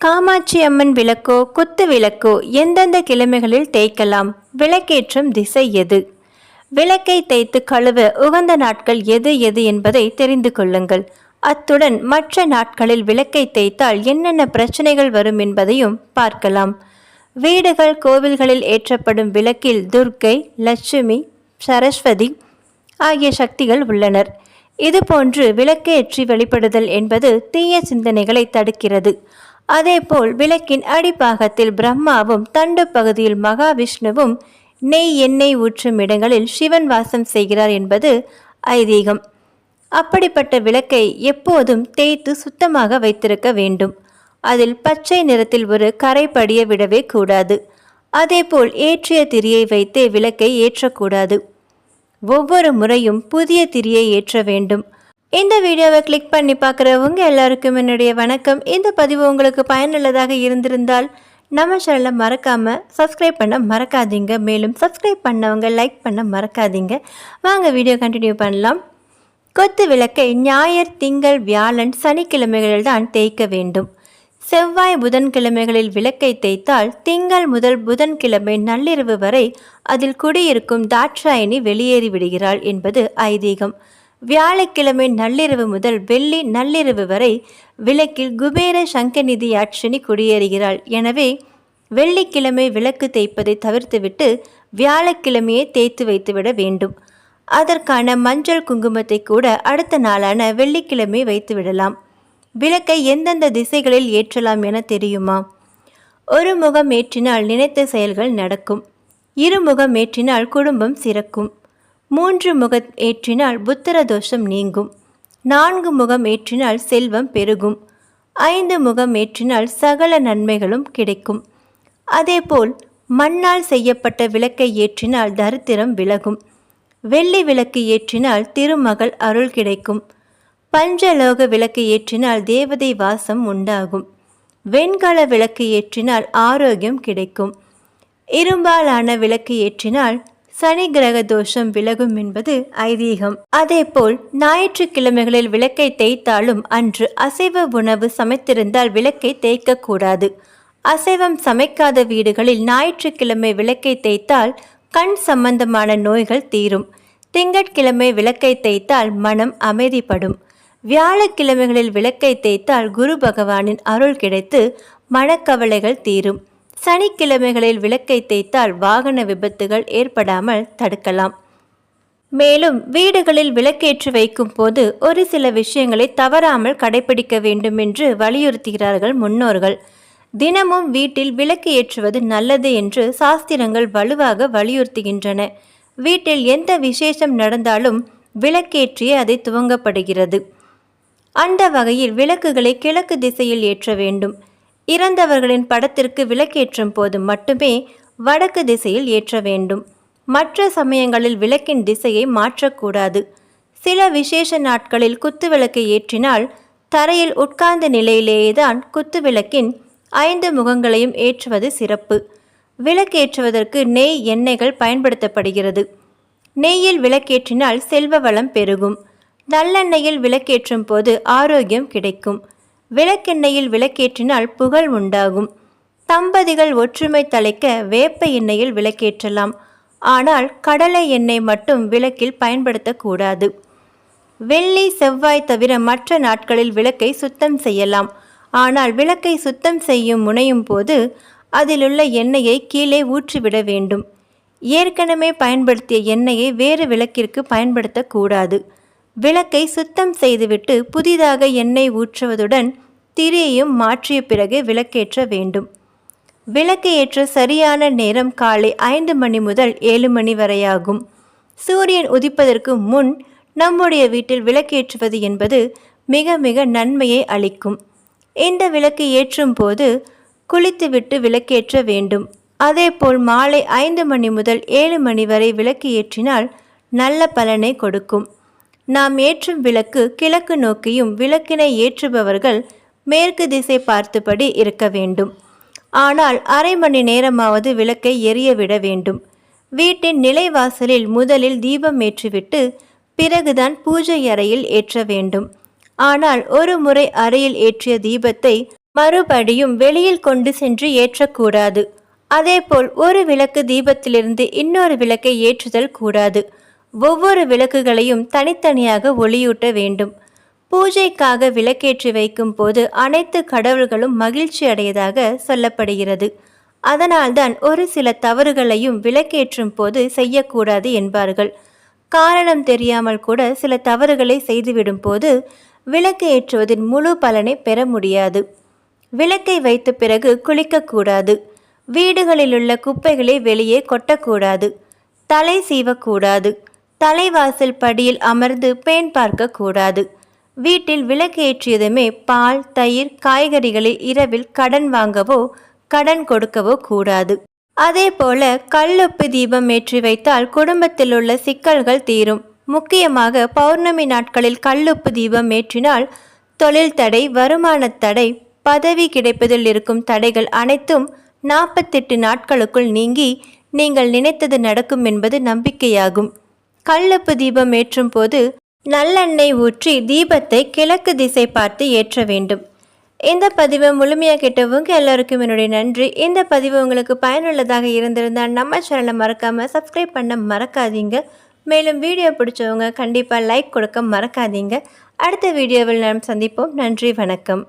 காமாட்சி அம்மன் விளக்கோ குத்து விளக்கோ எந்தெந்த கிழமைகளில் தேய்க்கலாம்? விளக்கேற்றும் திசை எது? விளக்கை தேய்த்து கழுவ உகந்த நாட்கள் எது எது என்பதை தெரிந்து கொள்ளுங்கள். அத்துடன் மற்ற நாட்களில் விளக்கை தேய்த்தால் என்னென்ன பிரச்சனைகள் வரும் என்பதையும் பார்க்கலாம். வீடுகள் கோவில்களில் ஏற்றப்படும் விளக்கில் துர்க்கை லட்சுமி சரஸ்வதி ஆகிய சக்திகள் உள்ளனர். இதுபோன்று விளக்கேற்றி வழிபடுதல் என்பது தீய சிந்தனைகளை தடுக்கிறது. அதேபோல் விளக்கின் அடிப்பாகத்தில் பிரம்மாவும் தண்டு பகுதியில் மகாவிஷ்ணுவும் நெய் எண்ணெய் ஊற்றும் இடங்களில் சிவன் வாசம் செய்கிறார் என்பது ஐதீகம். அப்படிப்பட்ட விளக்கை எப்போதும் தேய்த்து சுத்தமாக வைத்திருக்க வேண்டும். அதில் பச்சை நிறத்தில் ஒரு கரை படிய விடவே கூடாது. அதேபோல் ஏற்றிய திரியை வைத்தே விளக்கை ஏற்றக்கூடாது. ஒவ்வொரு முறையும் புதிய திரியை ஏற்ற வேண்டும். இந்த வீடியோவை கிளிக் பண்ணி பார்க்குறவங்க எல்லாருக்கும் என்னுடைய வணக்கம். இந்த பதிவு உங்களுக்கு பயனுள்ளதாக இருந்திருந்தால் நம்ம சேனலை மறக்காமல் சப்ஸ்கிரைப் பண்ண மறக்காதீங்க. மேலும் சப்ஸ்கிரைப் பண்ணவங்க லைக் பண்ண மறக்காதீங்க. வாங்க வீடியோ கண்டினியூ பண்ணலாம். கொத்து விளக்கை ஞாயிறு திங்கள் வியாழன் சனிக்கிழமைகளில் தான் தேய்க்க வேண்டும். செவ்வாய் புதன்கிழமைகளில் விளக்கை தேய்த்தால் திங்கள் முதல் புதன்கிழமை நள்ளிரவு வரை அதில் குடியிருக்கும் தாட்சாயணி வெளியேறி விடுகிறாள் என்பது ஐதீகம். வியாழக்கிழமை நள்ளிரவு முதல் வெள்ளி நள்ளிரவு வரை விளக்கில் குபேர சங்கநிதி யாட்சினி குடியேறுகிறாள். எனவே வெள்ளிக்கிழமை விளக்கு தேய்ப்பதை தவிர்த்துவிட்டு வியாழக்கிழமையே தேய்த்து வைத்துவிட வேண்டும். அதற்கான மஞ்சள் குங்குமத்தை கூட அடுத்த நாளான வெள்ளிக்கிழமை வைத்து விடலாம் விளக்கை எந்தெந்த திசைகளில் ஏற்றலாம் என தெரியுமா? ஒரு முகம் ஏற்றினால் நினைத்த செயல்கள் நடக்கும். இருமுகம் ஏற்றினால் குடும்பம் சிறக்கும். மூன்று முகம் ஏற்றினால் புத்திர தோஷம் நீங்கும். நான்கு முகம் ஏற்றினால் செல்வம் பெருகும். ஐந்து முகம் ஏற்றினால் சகல நன்மைகளும் கிடைக்கும். அதேபோல் மண்ணால் செய்யப்பட்ட விளக்கை ஏற்றினால் தரித்திரம் விலகும். வெள்ளி விளக்கு ஏற்றினால் திருமகள் அருள் கிடைக்கும். பஞ்சலோக விளக்கு ஏற்றினால் தேவதை வாசம் உண்டாகும். வெண்கல விளக்கு ஏற்றினால் ஆரோக்கியம் கிடைக்கும். இரும்பாலான விளக்கு ஏற்றினால் சனி கிரக தோஷம் விலகும் என்பது ஐதீகம். அதேபோல் ஞாயிற்றுக்கிழமைகளில் விளக்கை தேய்த்தாலும் அன்று அசைவ உணவு சமைத்திருந்தால் விளக்கை தேய்க்கக்கூடாது. அசைவம் சமைக்காத வீடுகளில் ஞாயிற்றுக்கிழமை விளக்கை தேய்த்தால் கண் சம்பந்தமான நோய்கள் தீரும். திங்கட்கிழமை விளக்கை தேய்த்தால் மனம் அமைதிப்படும். வியாழக்கிழமைகளில் விளக்கை தேய்த்தால் குரு பகவானின் அருள் கிடைத்து மனக்கவலைகள் தீரும். சனிக்கிழமைகளில் விளக்கை தேய்த்தால் வாகன விபத்துகள் ஏற்படாமல் தடுக்கலாம். மேலும் வீடுகளில் விளக்கேற்றி வைக்கும் போது ஒரு சில விஷயங்களை தவறாமல் கடைபிடிக்க வேண்டும் என்று வலியுறுத்துகிறார்கள் முன்னோர்கள். தினமும் வீட்டில் விளக்கு ஏற்றுவது நல்லது என்று சாஸ்திரங்கள் வலுவாக வலியுறுத்துகின்றன. வீட்டில் எந்த விசேஷம் நடந்தாலும் விளக்கேற்றியே அதை துவங்கப்படுகிறது. அந்த வகையில் விளக்குகளை கிழக்கு திசையில் ஏற்ற வேண்டும். இறந்தவர்களின் படத்திற்கு விளக்கேற்றும் போது மட்டுமே வடக்கு திசையில் ஏற்ற வேண்டும். மற்ற சமயங்களில் விளக்கின் திசையை மாற்றக்கூடாது. சில விசேஷ நாட்களில் குத்துவிளக்கை ஏற்றினால் தரையில் உட்கார்ந்த நிலையிலேயேதான் குத்து விளக்கின் ஐந்து முகங்களையும் ஏற்றுவது சிறப்பு. விளக்கேற்றுவதற்கு நெய் எண்ணெய்கள் பயன்படுத்தப்படுகிறது. நெய்யில் விளக்கேற்றினால் செல்வ வளம் பெருகும். நல்லெண்ணெயில் விளக்கேற்றும் போது ஆரோக்கியம் கிடைக்கும். விளக்கெண்ணெயில் விளக்கேற்றினால் புகழ் உண்டாகும். தம்பதிகள் ஒற்றுமை தலைக்க வேப்ப எண்ணெயில் விளக்கேற்றலாம். ஆனால் கடலை எண்ணெய் மட்டும் விளக்கில் பயன்படுத்தக்கூடாது. வெள்ளி செவ்வாய் தவிர மற்ற நாட்களில் விளக்கை சுத்தம் செய்யலாம். ஆனால் விளக்கை சுத்தம் செய்யும் முனையும் போது அதிலுள்ள எண்ணெயை கீழே ஊற்றிவிட வேண்டும். ஏற்கனவே பயன்படுத்திய எண்ணெயை வேறு விளக்கிற்கு பயன்படுத்தக்கூடாது. விளக்கை சுத்தம் செய்துவிட்டு புதிதாக எண்ணெய் ஊற்றுவதுடன் திரியையும் மாற்றிய பிறகு விளக்கேற்ற வேண்டும். விளக்கு ஏற்ற சரியான நேரம் காலை ஐந்து மணி முதல் ஏழு மணி வரையாகும். சூரியன் உதிப்பதற்கு முன் நம்முடைய வீட்டில் விளக்கேற்றுவது என்பது மிக மிக நன்மையை அளிக்கும். இந்த விளக்கு ஏற்றும் போது குளித்துவிட்டு விளக்கேற்ற வேண்டும். அதேபோல் மாலை ஐந்து மணி முதல் ஏழு மணி வரை விளக்கு ஏற்றினால் நல்ல பலனை கொடுக்கும். நாம் ஏற்றும் விளக்கு கிழக்கு நோக்கியும் விளக்கினை ஏற்றுபவர்கள் மேற்கு திசை பார்த்தபடி இருக்க வேண்டும். ஆனால் அரை மணி நேரமாவது விளக்கை எரியவிட வேண்டும். வீட்டின் நிலைவாசலில் முதலில் தீபம் ஏற்றிவிட்டு பிறகுதான் பூஜை அறையில் ஏற்ற வேண்டும். ஆனால் ஒரு முறை அறையில் ஏற்றிய தீபத்தை மறுபடியும் வெளியில் கொண்டு சென்று ஏற்றக்கூடாது. அதேபோல் ஒரு விளக்கு தீபத்திலிருந்து இன்னொரு விளக்கை ஏற்றுதல் கூடாது. ஒவ்வொரு விளக்குகளையும் தனித்தனியாக ஒளியூட்ட வேண்டும். பூஜைக்காக விளக்கேற்றி வைக்கும் போது அனைத்து கடவுள்களும் மகிழ்ச்சி அடையதாக சொல்லப்படுகிறது. அதனால்தான் ஒரு சில தவறுகளையும் விளக்கேற்றும் போது செய்யக்கூடாது என்பார்கள். காரணம் தெரியாமல் கூட சில தவறுகளை செய்துவிடும் போது விளக்கு ஏற்றுவதின் முழு பலனை பெற முடியாது. விளக்கை வைத்த பிறகு குளிக்கக்கூடாது. வீடுகளிலுள்ள குப்பைகளை வெளியே கொட்டக்கூடாது. தலை சீவக்கூடாது. தலைவாசல் படியில் அமர்ந்து பேன் பார்க்கக்கூடாது வீட்டில் விளக்கேற்றியதுமே பால் தயிர் காய்கறிகளை இரவில் கடன் வாங்கவோ கடன் கொடுக்கவோ கூடாது. அதே போல கல்லுப்பு தீபம் ஏற்றி வைத்தால் குடும்பத்தில் உள்ள சிக்கல்கள் தீரும். முக்கியமாக பௌர்ணமி நாட்களில் கல்லுப்பு தீபம் ஏற்றினால் தொழில் தடை வருமானத் தடை பதவி கிடைப்பதில் இருக்கும் தடைகள் அனைத்தும் நாற்பத்தெட்டு நாட்களுக்குள் நீங்கி நீங்கள் நினைத்தது நடக்கும் என்பது நம்பிக்கையாகும். கல்லப்பு தீபம் ஏற்றும் போது நல்லெண்ணெய் ஊற்றி தீபத்தை கிழக்கு திசை பார்த்து ஏற்ற வேண்டும். இந்த பதிவை முழுமையாக கேட்டவங்க எல்லாருக்கும் என்னுடைய நன்றி. இந்த பதிவு உங்களுக்கு பயனுள்ளதாக இருந்திருந்தால் நம்ம சேனலை மறக்காமல் சப்ஸ்கிரைப் பண்ண மறக்காதீங்க. மேலும் வீடியோ பிடிச்சவங்க கண்டிப்பாக லைக் கொடுக்க மறக்காதீங்க. அடுத்த வீடியோவில் நாம் சந்திப்போம். நன்றி வணக்கம்.